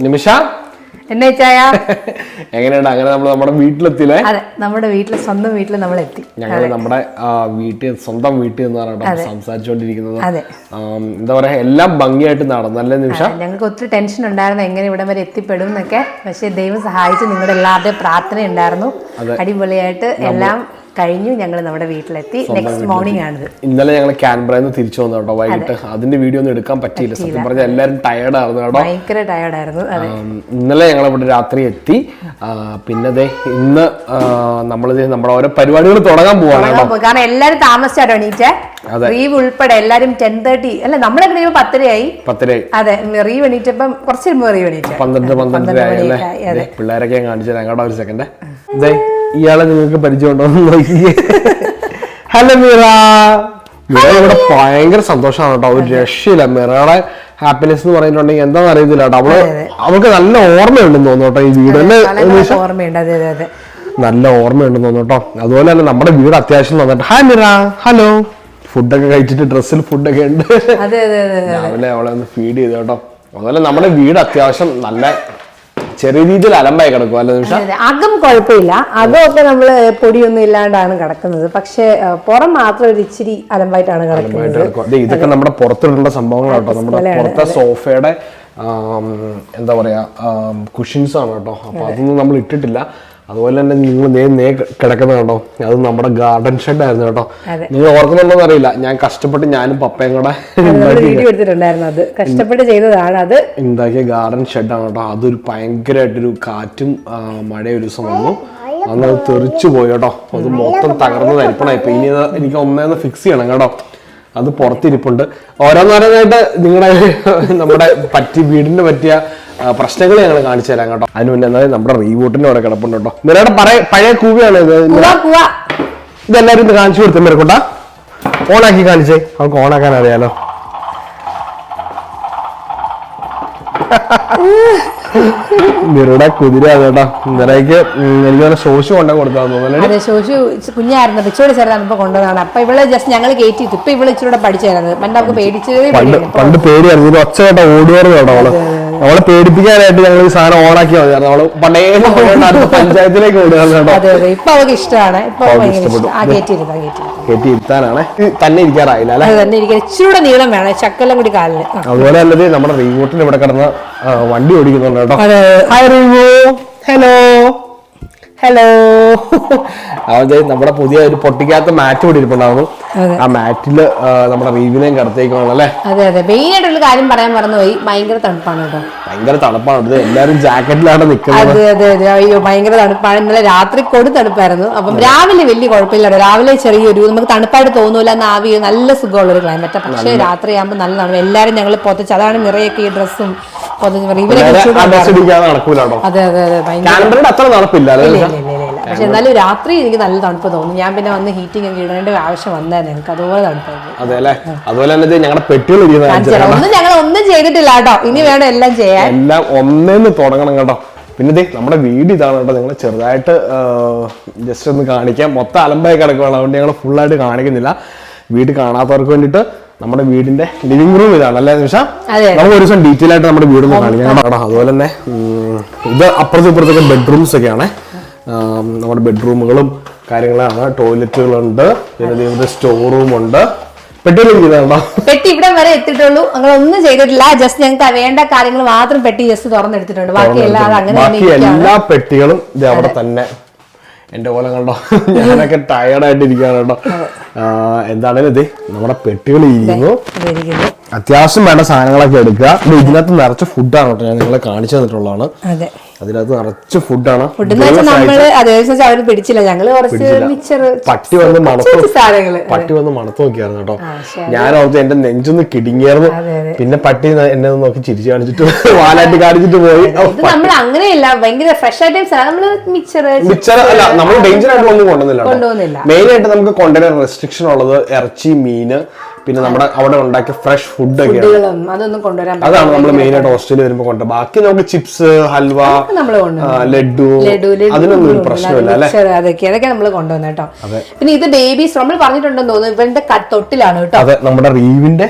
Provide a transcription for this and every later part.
നിമിഷ? എന്നെ ചായ? എങ്ങനെയുണ്ട്? അങ്ങനെ നമ്മൾ നമ്മുടെ വീട്ടിലെത്തിയില്ലേ? അതെ നമ്മുടെ വീട്ടിൽ സ്വന്തം വീട്ടിൽ നമ്മൾ എത്തി ഞങ്ങൾ നമ്മുടെ വീട്ടിൽ സ്വന്തം വീട്ടിൽ നിന്ന് പറഞ്ഞിട്ട് സംസാരിച്ചുകൊണ്ടിരിക്കുന്നത്. എന്താ പറയാ എല്ലാം ഭംഗിയായിട്ട് നടന്നല്ലേ നിമിഷം? ഞങ്ങൾക്ക് ഒത്തിരി ടെൻഷൻ ഉണ്ടായിരുന്നു എങ്ങനെ ഇവിടം വരെ എത്തിപ്പെടും എന്നൊക്കെ. പക്ഷെ ദൈവം സഹായിച്ച് നിങ്ങളുടെ എല്ലാവരുടെയും പ്രാർത്ഥന ഉണ്ടായിരുന്നു അടിപൊളിയായിട്ട് എല്ലാം കഴിഞ്ഞു ഞങ്ങൾ നമ്മുടെ വീട്ടിലെത്തി. നെക്സ്റ്റ് മോർണിംഗ് ആണ് ഇന്നലെ ഞങ്ങൾ ക്യാൻബ്രയിൽ നിന്ന് തിരിച്ചു വന്നു കേട്ടോ വൈകിട്ട്. അതിന്റെ വീഡിയോ ഒന്നും എടുക്കാൻ പറ്റിയില്ല. സത്യം പറഞ്ഞാൽ എല്ലാവരും ടയർഡ് ആയിരുന്നു കേട്ടോ. ഭയങ്കര ടയർഡ് ആയിരുന്നു. ഇന്നലെ ഞങ്ങൾ ഇവിടെ രാത്രി എത്തി. പിന്നെ ദേ ഇന്ന് നമ്മൾ നമ്മുടെ ഓരോ പരിപാടികൾ തുടങ്ങാൻ പോവാണ്. കാരണം എല്ലാവരും താമസിച്ചാട്ടോ എണീറ്റേ. റീവ് ഉൾപ്പെടെ എല്ലാരും ടെൻ തേർട്ടി അല്ല നമ്മളെ പത്തരയായി? പത്തരയായി. അതെ റീവ് എണീറ്റപ്പം കുറച്ച് മുമ്പ് റീവ് എണീറ്റ്. പന്ത്രണ്ട് പന്ത്രണ്ടര പിള്ളേരൊക്കെ കാണിച്ചു ഞങ്ങളുടെ ഒരു സെക്കൻഡ് ഇയാളെ നിങ്ങൾക്ക് പരിചയമുണ്ടോ ഹലോ മീറ. മീറ ഇവിടെ ഭയങ്കര സന്തോഷമാണ് കേട്ടോ. ഒരു രക്ഷയില്ല. മീറയുടെ ഹാപ്പിനെസ് എന്ന് പറയുന്നുണ്ടെങ്കിൽ എന്താണെന്ന് അറിയത്തില്ല കേട്ടോ. അവൾ അവൾക്ക് നല്ല ഓർമ്മയുണ്ടെന്ന് തോന്നുന്നു കേട്ടോ ഈ വീട് അല്ലേ വളരെ ഓർമ്മയുണ്ട്. അതെ അതെ അതെ. നല്ല ഓർമ്മയുണ്ടെന്ന് തോന്നുന്നു കേട്ടോ. അതുപോലെ തന്നെ നമ്മുടെ വീട് അത്യാവശ്യം വന്നിട്ട് ഹായ് മിറ. ഹലോ ഫുഡൊക്കെ കഴിച്ചിട്ട് ഡ്രസ്സിൽ ഫുഡൊക്കെ ഉണ്ട്. രാവിലെ അവളെ ഒന്ന് ഫീഡ് ചെയ്തു കേട്ടോ. അതുപോലെ നമ്മുടെ വീട് അത്യാവശ്യം നല്ല ചെറിയ രീതിയിൽ അലമ്പായി കിടക്കും അല്ല നിമിഷം? അകം കുഴപ്പമില്ല. അകമൊക്കെ നമ്മൾ പൊടിയൊന്നും ഇല്ലാണ്ടാണ് കിടക്കുന്നത്. പക്ഷെ പുറം മാത്രം ഒരു ഇച്ചിരി അലമ്പായിട്ടാണ് കിടക്കുന്നത്. ഇതൊക്കെ നമ്മുടെ പുറത്തുള്ള സംഭവങ്ങളാട്ടോ. നമ്മുടെ പുറത്തെ സോഫയുടെ എന്താ പറയാ കുഷിൻസ് ആണ് കേട്ടോ. അപ്പൊ അതൊന്നും നമ്മൾ ഇട്ടിട്ടില്ല. അതുപോലെ തന്നെ നിങ്ങൾ നേ നേ കിടക്കുന്ന കേട്ടോ അത് നമ്മുടെ ഗാർഡൻ ഷെഡ് ആയിരുന്നു കേട്ടോ. നിങ്ങൾ ഓർക്കുന്നുണ്ടോന്ന് അറിയില്ല. ഞാൻ കഷ്ടപ്പെട്ട് ഞാനും പപ്പയും കൂടെ അത്. കഷ്ടപ്പെട്ട് ചെയ്തതാണ് അത്. ഉണ്ടാക്കിയ ഗാർഡൻ ഷെഡാണ് കേട്ടോ. അതൊരു ഭയങ്കരമായിട്ടൊരു കാറ്റും മഴയും ഒരു ദിവസം വന്നു. അന്ന് അത് തെറിച്ചു പോയി കേട്ടോ. അത് മൊത്തം തകർന്ന് തരിപ്പണായി. ഇപ്പൊ ഇനി എനിക്ക് ഒന്നേന്ന് ഫിക്സ് ചെയ്യണം കേട്ടോ. അത് പുറത്തിരിപ്പുണ്ട്. ഓരോന്നോരോന്നായിട്ട് നിങ്ങളുടെ നമ്മുടെ പറ്റി വീടിന് പറ്റിയ പ്രശ്നങ്ങൾ ഞങ്ങൾ കാണിച്ചു തരാം കേട്ടോ. അതിന് മുന്നേ എന്നാലും നമ്മുടെ റീവൂട്ടിന്റെ അവിടെ കിടപ്പുണ്ട് കേട്ടോ. നിങ്ങളുടെ പഴയ പഴയ കൂവയാണ് ഇത്. കുവാ കുവാ ഇതെല്ലാരും ഇത് കാണിച്ചു കൊടുത്തേ ഓൺ ഓണാക്കി കാണിച്ചേ. അവൾക്ക് ഓണാക്കാൻ അറിയാലോ. നിറുടെ കുതിര കേട്ടോ നിറയ്ക്ക് എനിക്ക് നല്ല ശോശു കൊണ്ട കൊടുത്താന്ന് തോന്നുന്നു അതെ ശോശു കുഞ്ഞായിരുന്നു ഇച്ചിരി ഇപ്പൊ കൊണ്ടുവന്നതാണ് അപ്പൊ ഇവൾ ജസ്റ്റ് ഞങ്ങൾ കയറ്റി ഇപ്പൊ ഇവൾ ഇച്ചിരി പഠിച്ചു തരുന്നത് പണ്ട് അവർക്ക് പേടിച്ചതേ പണ്ട്. പണ്ട് പേടിയായിരുന്നു. ഇത് ഒച്ച കേട്ടോ ഓടുവാറ് കേട്ടോ അവൾ. അവളെ പേടിപ്പിക്കാനായിട്ട് ഞങ്ങൾ ഈ സാധനം ഓണാക്കി മതിയായിരുന്നു അവൾ പണ്ടേ പഞ്ചായത്തിലേക്ക് അതെ ഇപ്പൊ അവൾക്ക് ഇഷ്ടമാണ്. കയറ്റി ഇരുത്താനാണ്. തന്നെ ഇരിക്കാറായില്ല അല്ലെ? തന്നെ ഇരിക്കാൻ. ഇച്ചിരി നീളം വേണം. ചക്കെല്ലാം കൂടി കാലിന്. അതുപോലെ നമ്മുടെ റീമോട്ടിന് ഇവിടെ കിടന്ന വണ്ടി ഓടിക്കുന്നുണ്ട് കേട്ടോ ഹലോ ഹലോ അവൻ നമ്മുടെ പുതിയ ഒരു പൊട്ടിക്കാത്ത മാറ്റ് കൂടി ഇരിപ്പുണ്ടായിരുന്നു. ആ മാറ്റിൽ നമ്മുടെ റീവിനെയും കടത്തേക്കാണ് അല്ലേ? അതെ അതെ. മെയിൻ ആയിട്ടുള്ള കാര്യം പറയാൻ മറന്നുപോയി. ഭയങ്കര തണുപ്പാണ് കേട്ടോ. ഭയങ്കര തണുപ്പാണ് ഇത്. എല്ലാരും ജാക്കറ്റിലാണ് നിൽക്കുന്നത് അതെ അതെ അതെ. അയ്യോ ഭയങ്കര തണുപ്പാണ്. ഇന്നലെ രാത്രി കൊടു തണുപ്പായിരുന്നു. അപ്പം രാവിലെ വലിയ കുഴപ്പമില്ല രാവിലെ ചെറിയൊരു നമുക്ക് തണുപ്പായിട്ട് തോന്നൂല എന്ന് ആവി നല്ല സുഖമുള്ള ഒരു ക്ലൈമറ്റ് പക്ഷേ രാത്രിയാകുമ്പോൾ നല്ലതാണ് എല്ലാവരും ഞങ്ങൾ പൊതച്ച് അതാണ് നിറയൊക്കെ ഈ ഡ്രസ്സും നടക്കൂല കേട്ടോ. അതെ അതെ അതെ ഭയങ്കര അത്ര തണുപ്പില്ല. പക്ഷെ എന്നാലും രാത്രി എനിക്ക് നല്ല തണുപ്പ് തോന്നുന്നു ഞാൻ പിന്നെ വന്ന് ഹീറ്റിംഗ് ഒക്കെ ഇടേണ്ട ആവശ്യം വന്നായിരുന്നു എനിക്ക് അതുപോലെ തണുപ്പായിരുന്നു അതെ അല്ലേ? അതുപോലെ തന്നെ ഞങ്ങളുടെ പെട്ടികൾ. ഒന്നും ഞങ്ങൾ ഒന്നും ചെയ്തിട്ടില്ല കേട്ടോ. ഇനി വേണം എല്ലാം ചെയ്യാൻ. എല്ലാം ഒന്നേന്ന് തുടങ്ങണം കേട്ടോ. പിന്നെ നമ്മുടെ വീട് ഇതാണ് കേട്ടോ. നിങ്ങൾ ചെറുതായിട്ട് ജസ്റ്റ് ഒന്ന് കാണിക്കാം. മൊത്തം അലമ്പായി കിടക്കുകയാണ് അതുകൊണ്ട് ഞങ്ങൾ ഫുള്ളായിട്ട് കാണിക്കുന്നില്ല. വീട് കാണാത്തവർക്ക് വേണ്ടിയിട്ട് നമ്മുടെ വീടിന്റെ ലിവിംഗ് റൂം ഇതാണ് അല്ലേ നിമിഷ. നമുക്ക് ഒരു ദിവസം ഡീറ്റെയിൽ ആയിട്ട് നമ്മുടെ വീട് കാണിക്കാം. അതുപോലെ തന്നെ ഇത് അപ്പുറത്തും ഇപ്പുറത്തൊക്കെ ബെഡ്റൂംസ് ഒക്കെയാണ്. നമ്മുടെ ബെഡ്റൂമുകളും കാര്യങ്ങളാണ്. ടോയ്ലറ്റുകളുണ്ട് പിന്നെ സ്റ്റോർ റൂം ഉണ്ട്. പെട്ടി ഇവിടെ വരെ എത്തിയിട്ടുള്ളൂ. ഞങ്ങൾ ഒന്നും ചെയ്തിട്ടില്ല. ജസ്റ്റ് ഞങ്ങൾക്ക് വേണ്ട കാര്യങ്ങൾ മാത്രം പെട്ടി ജസ്റ്റ് തുറന്നെടുത്തിട്ടുണ്ട്. ബാക്കി എല്ലാം അങ്ങനെ എല്ലാ പെട്ടികളും ഇത് അവിടെ തന്നെ. എന്റെ പോലെ കണ്ടോ? ഞാനൊക്കെ ടയർഡായിട്ട് ഇരിക്കുകയാണ് കേട്ടോ. എന്താണേലും ഇത് നമ്മുടെ പെട്ടികൾ ഇരിക്കുന്നു. അത്യാവശ്യം വേണ്ട സാധനങ്ങളൊക്കെ എടുക്കുക. ഇത് ഇതിനകത്ത് നിറച്ച ഫുഡാണ് കേട്ടോ ഞാൻ നിങ്ങളെ കാണിച്ചു തന്നിട്ടുള്ളതാണ്. അതിനകത്ത് നിറച്ച് ഫുഡാണ് പിടിച്ചില്ല. ഞങ്ങൾ. പട്ടി വന്ന് മണത്തു പട്ടി വന്ന് മണത്ത് നോക്കിയായിരുന്നു കേട്ടോ. ഞാൻ ഓർത്ത് എന്റെ നെഞ്ചൊന്ന് കിടുങ്ങിയായിരുന്നു. പിന്നെ പട്ടി എന്നെ നോക്കി ചിരിച്ചു കാണിച്ചിട്ട് വാലാട്ടി കാണിച്ചിട്ട് പോയി. നമ്മൾ അങ്ങനെയല്ല. ഭയങ്കര ഫ്രഷ് മിച്ചർ മിച്ചർ അല്ല നമ്മൾ ഡേഞ്ചർ ആയിട്ട് ഒന്നും കൊണ്ടുവന്നില്ല. മെയിൻ ആയിട്ട് നമുക്ക് കൊണ്ടുവരാൻ റെസ്ട്രിക്ഷൻ ഉള്ളത് ഇറച്ചി മീന് പിന്നെ നമ്മുടെ അവിടെ ഉണ്ടാക്കിയ ഫ്രഷ് ഫുഡ് ഫുഡുകളും അതൊന്നും കൊണ്ടുവരാൻ അതാണ് നമ്മൾ മെയിൻ ആയിട്ട് ഓസ്ട്രേലിയ വരുമ്പോൾ കൊണ്ടുപോകും ബാക്കി നമുക്ക് ചിപ്സ് ഹൽവ ലഡു അതിനൊന്നും ഒരു പ്രശ്നമില്ല അതൊക്കെ അതൊക്കെ നമ്മൾ കൊണ്ടുവന്ന കേട്ടോ. പിന്നെ ഇത് ബേബീസ് നമ്മൾ പറഞ്ഞിട്ടുണ്ടെന്ന് തോന്നുന്നു ഇവന്റെ ക- തൊട്ടിലാണ് കേട്ടോ. അതെ നമ്മുടെ റീവിന്റെ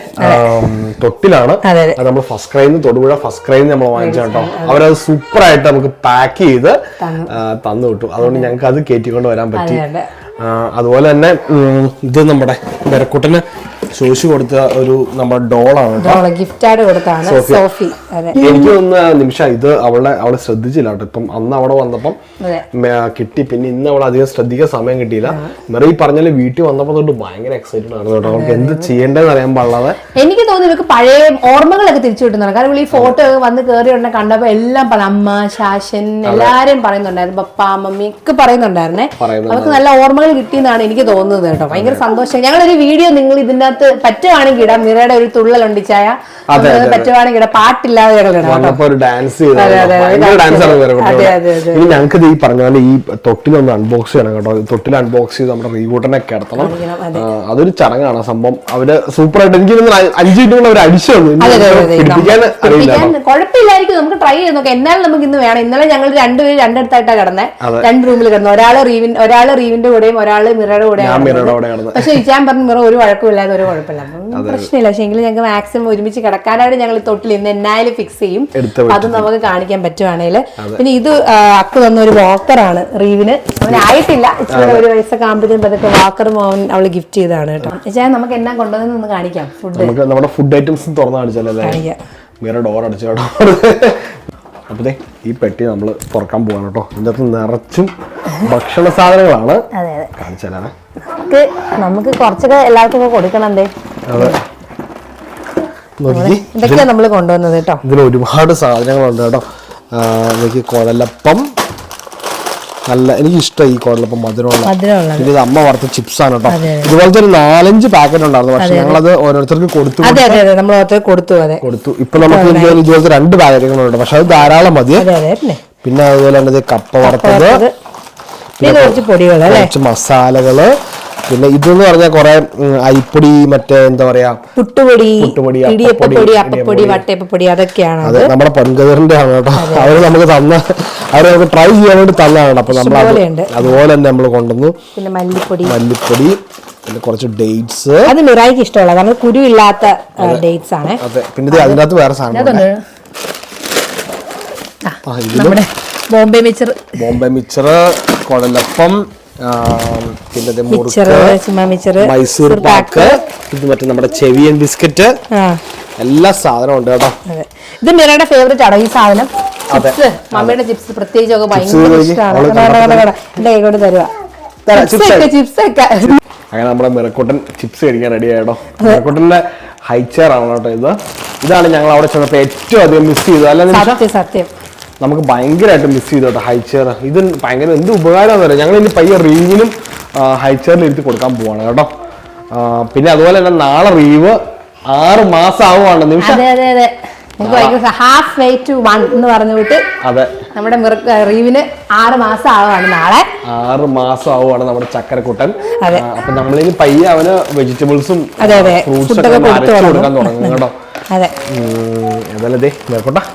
തൊട്ടിലാണ്. നമ്മൾ ഫസ്റ്റ് ക്രൈന്ന് തൊടുപുഴ ഫസ്റ്റ് ക്രൈന്ന് നമ്മൾ വാങ്ങിച്ച കേട്ടോ. അവരത് സൂപ്പർ ആയിട്ട് നമുക്ക് പാക്ക് ചെയ്ത് തന്നു. വിട്ടു. അതുകൊണ്ട് ഞങ്ങൾക്ക് അത് കയറ്റിക്കൊണ്ട് വരാൻ പറ്റി. അതുപോലെ തന്നെ ഇത് നമ്മുടെ ബെരക്കുട്ടന് ചോദിച്ചു കൊടുത്ത ഒരു നമ്മുടെ ഡോളാണ് കേട്ടോ. ഗിഫ്റ്റ് ആയിട്ട് കൊടുത്താണ് സോഫി. എനിക്ക് തോന്നുന്ന നിമിഷ ഇത് അവളെ അവളെ ശ്രദ്ധിച്ചില്ല കേട്ടോ. ഇപ്പം അന്ന് അവിടെ വന്നപ്പം കിട്ടി. പിന്നെ ഇന്ന് അവളെ അധികം ശ്രദ്ധിക്കാൻ സമയം കിട്ടിയില്ല. മെറി ഈ പറഞ്ഞാൽ വീട്ടിൽ വന്നപ്പോ തൊട്ട് ഭയങ്കര എക്സൈറ്റഡ് ആണ് കേട്ടോ. അവൾക്ക് എന്ത് ചെയ്യേണ്ടതെന്ന് അറിയാൻ പാടില്ലാതെ. എനിക്ക് തോന്നുന്നു ഇവർക്ക് പഴയ ഓർമ്മകളൊക്കെ തിരിച്ചു കിട്ടുന്നതാണ് കാരണം ഈ ഫോട്ടോ വന്ന് കയറി ഉടനെ കണ്ടപ്പോ എല്ലാം പറഞ്ഞു അമ്മ ശാശൻ എല്ലാരും പറയുന്നുണ്ടായിരുന്നു. പപ്പ മമ്മി ഒക്കെ പറയുന്നുണ്ടായിരുന്നേ. അവർക്ക് നല്ല ഓർമ്മകൾ കിട്ടിയെന്നാണ് എനിക്ക് തോന്നുന്നത് കേട്ടോ. ഭയങ്കര സന്തോഷം. ഞങ്ങളൊരു വീഡിയോ നിങ്ങൾ ഇതിനകത്ത് പറ്റുവാണെങ്കിൽ ഇടാം. മിറയുടെ ഒരു തുള്ളൽ ഉണ്ടിച്ചായ പറ്റുവാണെങ്കിൽ ഇടാം. പാട്ടില്ലാതെ ഞങ്ങൾക്ക് ഈ പറഞ്ഞ പോലെ ഈ തൊട്ടിലൊന്ന് അൺബോക്സ് ചെയ്യണം കേട്ടോ. തൊട്ടിൽ അൺബോക്സ് ചെയ്ത് നമ്മുടെ റീബൂട്ടിനെ കിടത്തണം. അതൊരു ചടങ്ങാണ് സംഭവം. അവർ സൂപ്പർ ആയിട്ട് എനിക്ക് അഞ്ചു മിനിറ്റ് കൊണ്ട് അവർ അടിച്ചു കുഴപ്പമില്ലായിരിക്കും. നമുക്ക് ട്രൈ ചെയ്ത് നോക്കാം. എന്നാലും നമുക്ക് ഇന്ന് വേണം. ഇന്നലെ ഞങ്ങൾ രണ്ടുപേരും രണ്ടിടത്തായിട്ടാണ് കിടന്നത്. രണ്ട് റൂമിൽ കിടന്നു. ഒരാൾ റീവിൻ ഒരാൾ റീവിന്റെ കൂടെയും ഒരാൾ മിറയുടെ ഞാൻ കൂടെയാണ് കിടന്ന് പക്ഷെ ഇച്ചാൻ പറഞ്ഞു മിറ ഒരു കുഴപ്പമില്ലാതെ ഒരു കുഴപ്പമില്ല. പ്രശ്നമില്ല. പക്ഷെ എങ്കിലും ഞങ്ങൾക്ക് മാക്സിമം ഒരുമിച്ച് കിടക്കാനായിട്ട് ഞങ്ങൾ തൊട്ടിൽ ഇന്ന് എന്നായാലും ഫിക്സ് ചെയ്യും. അത് നമുക്ക് കാണിക്കാൻ പറ്റുവാണെങ്കിൽ പിന്നെ ഇത് അക്ക് തന്ന ഒരു വാക്കറാണ് റീവിന്. അവനായിട്ടില്ല ഇച്ചിരി ഒരു വയസ്സൊക്കെ ആകുമ്പോഴത്തേക്കും വാക്കറും അവൻ അവൾ ഗിഫ്റ്റ് ചെയ്താണ് കേട്ടോ. ഇച്ചാൻ നമുക്ക് എന്നാ കൊണ്ടുവന്നു കാണിക്കാം. ഫുഡ് നമുക്ക് നമ്മുടെ ഫുഡ് ഐറ്റംസ് തുറന്നു കാണിച്ചാലേ മിറ ഡോർ അടിച്ചു കേട്ടോ അപ്പൊ ദേ ഈ പെട്ടി നമ്മൾ തുറക്കാൻ പോവാണ് കേട്ടോ. ഇതിന്റെ അകത്ത് നിറച്ചും ഭക്ഷണ സാധനങ്ങളാണ് കാണിച്ചാലാണ് നമുക്ക് നമുക്ക് കുറച്ചൊക്കെ എല്ലാവർക്കും കൊടുക്കണം അതെ. നോക്കി ഇതൊക്കെയാ നമ്മൾ കൊണ്ടുവന്നത് കേട്ടോ. ഇതിൽ ഒരുപാട് സാധനങ്ങളുണ്ട് കേട്ടോ. എനിക്ക് കുഴലപ്പം നല്ല എനിക്ക് ഇഷ്ടമായി ഈ കോടലപ്പം മധുരമുള്ള. ഇത് അമ്മ വറുത്ത ചിപ്സ് ആണ് കേട്ടോ ഇതുപോലത്തെ ഒരു നാലഞ്ച് പാക്കറ്റ് ഉണ്ടായിരുന്നു. പക്ഷെ ഞങ്ങളത് ഓരോരുത്തർക്ക് കൊടുത്തു നമ്മൾ കൊടുത്തു കൊടുത്തു. ഇപ്പൊ നമുക്ക് ഇതുപോലെ ഇതുപോലത്തെ രണ്ട് പാക്കറ്റുകളുണ്ട്. പക്ഷെ അത് ധാരാളം മതി. പിന്നെ. അതുപോലെ തന്നെ കപ്പ വറുത്തത്. പിന്നെ കുറച്ച് പൊടികൾ കുറച്ച് മസാലകൾ. പിന്നെ ഇതെന്ന് പറഞ്ഞാൽ കുറെ അരിപ്പൊടി മറ്റേ എന്താ പറയാ? പുട്ടുപൊടി പുട്ടുപൊടി, ഇടിയപ്പപ്പൊടി അപ്പപ്പൊടി, വട്ടയപ്പൊടി വട്ടയപ്പപ്പൊടി അതൊക്കെയാണ് അതെ നമ്മുടെ പൊൻകതിറിന്റെ ആണ് കേട്ടോ. അവർ നമുക്ക് തന്ന അവർ നമുക്ക് ട്രൈ ചെയ്യാൻ വേണ്ടി തന്നാണ് അപ്പൊ നമ്മൾ. അതുപോലെ തന്നെ നമ്മൾ കൊണ്ടുവന്നു. പിന്നെ മല്ലിപ്പൊടി. മല്ലിപ്പൊടി പിന്നെ കുറച്ച് ഡേറ്റ്സ് അത് മിറായിക്ക് ഇഷ്ടമുള്ള കാരണം കുരു ഇല്ലാത്ത ഡേറ്റ്സ് ആണ്. അതെ. പിന്നെ അതിനകത്ത് വേറെ സാധനം ബോംബെ മിച്ചർ. ബോംബെ മിച്ചർ കുഴലപ്പം പിന്നെ മുറുക്ക് മൈസൂർ പാക്ക്. ഇത് മറ്റേ നമ്മുടെ ചെവിയൻ ബിസ്ക്കറ്റ്. എല്ലാ സാധനവും ഉണ്ട് കേട്ടോ. ഇത് മിറയുടെ ഫേവറേറ്റ് ആണോ ഈ സാധനം? മമ്മിയുടെ ചിപ്സ് പ്രത്യേകിച്ച് ഒക്കെ ഭയങ്കര ഇഷ്ടമാണ്. എന്റെ കൈ കൊണ്ട് ചിപ്സ് ഒക്കെ അങ്ങനെ നമ്മുടെ മിറക്കുട്ടൻ ചിപ്സ് കഴിക്കാൻ റെഡി ആയിട്ടോ മിറക്കുട്ടന്റെ ചെയർ ആണ് കേട്ടോ ഇത്. ഇതാണ് ഞങ്ങൾ അവിടെ ചെന്നപ്പോൾ ഏറ്റവും അധികം മിസ് ചെയ്തത്. അല്ല സത്യം സത്യം. നമുക്ക് ഭയങ്കരമായിട്ട് മിസ് ചെയ്തു കേട്ടോ ഹൈച്ചെയർ ഇത് ഭയങ്കര എന്ത് ഉപകാരമാണെന്ന് പറയാം ഞങ്ങൾ ഇനി പയ്യെ റീവിനും ഹൈച്ചെയറിൽ ഇരുത്തി കൊടുക്കാൻ പോവാണ് കേട്ടോ. പിന്നെ അതുപോലെ തന്നെ നാളെ റീവ് ആറ് മാസം ആവുകയാണ് നിമിഷം ഹാഫ് വേ ടു വൺ എന്ന് അതെ. നമ്മുടെ റീവിന് ആറ് മാസം ആവാണ് നാളെ. ആറ് മാസം ആവുകയാണ് നമ്മുടെ ചക്കരക്കുട്ടൻ. അപ്പൊ നമ്മളിനി പയ്യെ അവന് വെജിറ്റബിൾസും. ഫ്രൂട്ട്സ് ഒക്കെ കൊടുക്കാൻ തുടങ്ങും കേട്ടോ. അതെ. ഏതായാലും ദേ